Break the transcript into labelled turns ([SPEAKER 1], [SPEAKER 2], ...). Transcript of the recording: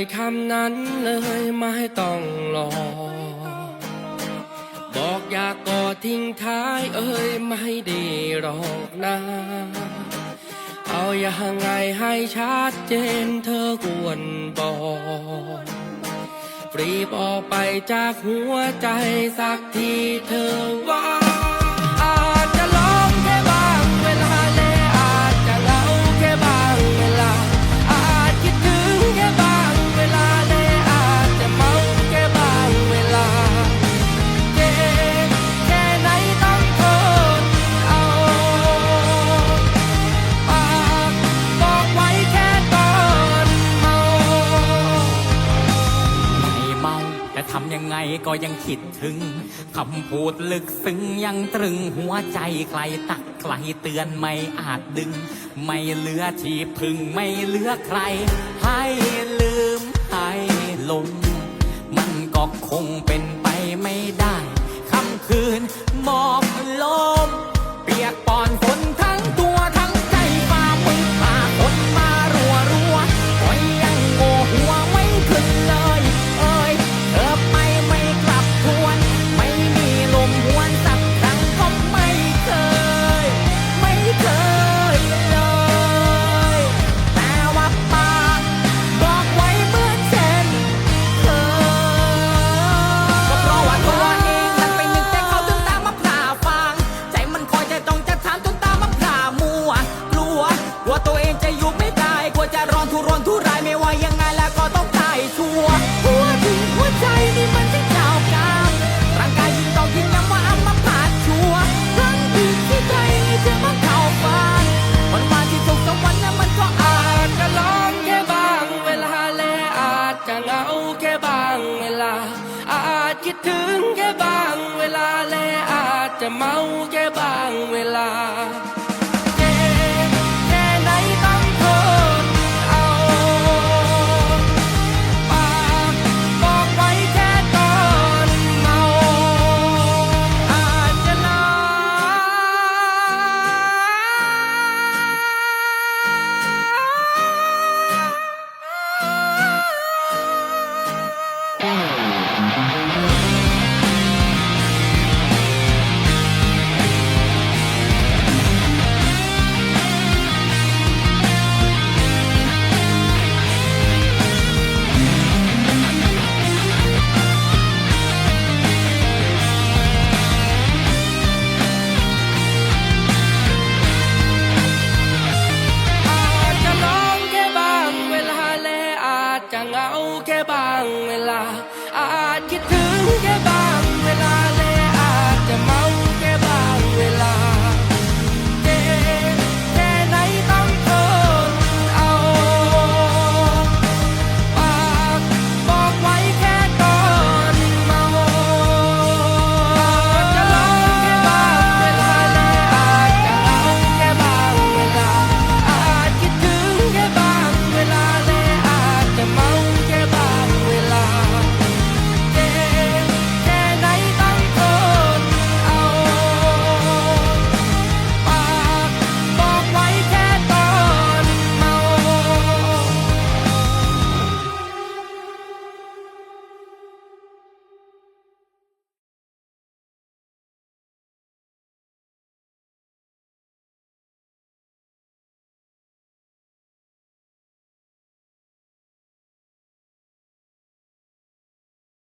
[SPEAKER 1] ยคำนั้นเลยไม่ต้องรอ บอกอยากกอดทิ้งท้ายเอ้ยไม่ดีหรอกนะ เอาอย่างไงให้ชัดเจนเธอควรบอกปรีบออกไปจากหัวใจสักทีเธอว่าอา ทำ
[SPEAKER 2] ยังไงก็ยังคิดถึงคำพูดลึกซึ้งยังตรึงหัวใจใครตักใครเตือนไม่อาจดึง ไม่เหลือที่พึ่งไม่เหลือใคร ให้ลืมให้ลง วกลัวตัวเองจะอยู่ไม่ได้กลัวจะร้อนทุรนทุรายไม่ว่ายังไงแล้วก็ต้องตายชัวร์หัวถึงหัวใจนี่มันจะเจ้ากรรมร่างกายยิ่งต้องยิ่งย้ำว่าอัมพาตชัวร์ครั้งที่ที่ใจนี่จะมาเข้าฝันวันวาที่สุขสักวันนั้นมันก็อาจ
[SPEAKER 1] จะร้องแค่บางเวลาและอาจจะเหงาแค่บางเวลา อาจคิดถึงแค่บางเวลาและอาจจะเมาแค่บางเวลาาแค่บางเวลาอา